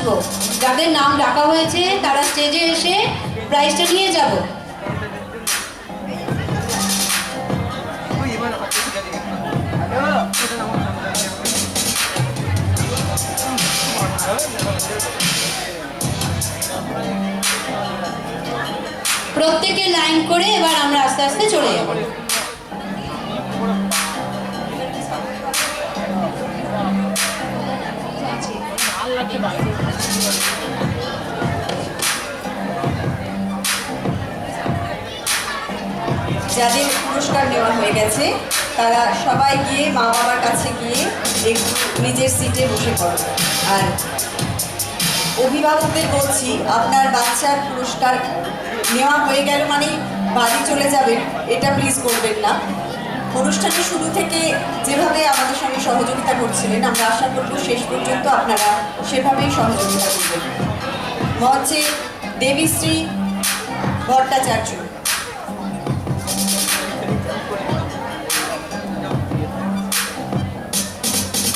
আসব। যাদের নাম ডাকা হয়েছে, তারা স্টেজে এসে প্রাইজটা নিয়ে যাব। প্রত্যেকে লাইন করে এবার আমরা আস্তে আস্তে চলে যাব। যাদের পুরস্কার নেওয়া হয়ে গেছে, তারা সবাই গিয়ে মা বাবার কাছে গিয়ে একটু নিজের সিটে বসে পড়ে। আর অভিভাবকদের বলছি, আপনার বাচ্চার পুরস্কার নেওয়া হয়ে গেল মানে বাড়ি চলে যাবেন, এটা প্লিজ করবেন না। অনুষ্ঠানের শুরু থেকে যেভাবে আমাদের সঙ্গে সহযোগিতা করছিলেন আমরা আশা করব শেষ পর্যন্ত আপনারা সেভাবেই সহযোগিতা করবেন। মঞ্চে দেবীশ্রী ভট্টাচার্য।